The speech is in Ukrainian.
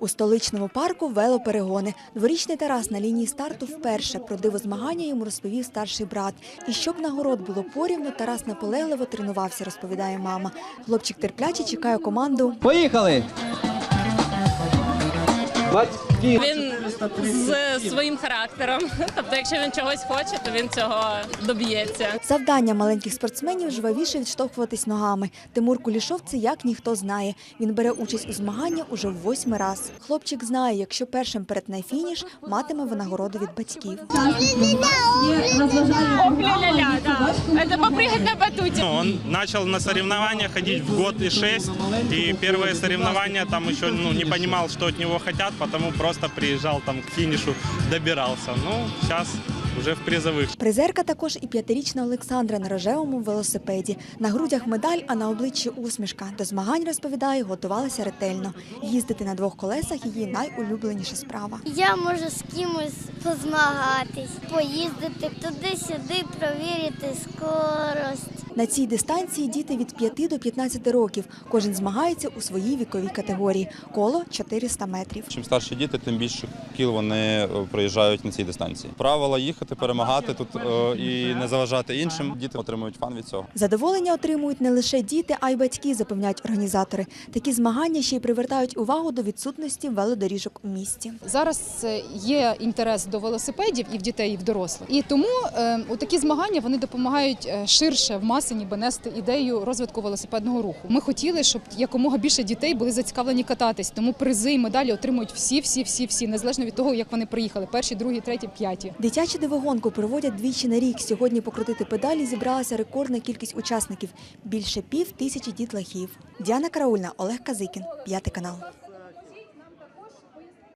У столичному парку велоперегони. Дворічний Тарас на лінії старту вперше про диво змагання йому розповів старший брат. І щоб нагород було порівну, Тарас наполегливо тренувався, розповідає мама. Хлопчик терпляче чекає команду. Поїхали! Батьки. Він з своїм характером. Тобто, якщо він чогось хоче, то він цього доб'ється. Завдання маленьких спортсменів жвавіше відштовхуватись ногами. Тимур Кулішов це як ніхто знає. Він бере участь у змаганні уже в восьмий раз. Хлопчик знає, якщо першим перетне фініш, матиме винагороду від батьків. Це попригати на батуті. Ну, Он на соревнования ходить в год и шесть, и первые соревнования там еще ну, не понимал, что от него хотят, потому просто приезжал там к финишу, добирался. Ну, сейчас уже в призовых. Призерка також і п'ятирічна Олександра на рожевому велосипеді. На грудях медаль, а на обличчі усмішка. До змагань розповідає, готувалася ретельно. Їздити на двох колесах її найулюбленіша справа. Я можу з кимось позмагатись, поїздити туди-сюди, провірити скорость. На цій дистанції діти від 5 до 15 років. Кожен змагається у своїй віковій категорії. Коло 400 метрів. Чим старші діти, тим більше кіл вони е, проїжджають на цій дистанції. Правила їхати, перемагати тут е, і не заважати іншим. Діти отримують фан від цього. Задоволення отримують не лише діти, а й батьки, запевняють організатори. Такі змагання ще й привертають увагу до відсутності велодоріжок у місті. Зараз е, є інтерес до велосипедів і в дітей, і в дорослих. І тому е, у такі змагання вони допомагають ширше в маси ніби нести ідею розвитку велосипедного руху. Ми хотіли, щоб якомога більше дітей були зацікавлені кататись. Тому призи і медалі отримують всі, всі, всі, всі, незалежно від того, як вони приїхали: перші, другі, треті, п'яті. Дитячу дивогонку проводять двічі на рік. Сьогодні покрутити педалі зібралася рекордна кількість учасників більше пів тисячі дітлахів. Діана Караульна, Олег Казикін, п'ятий канал.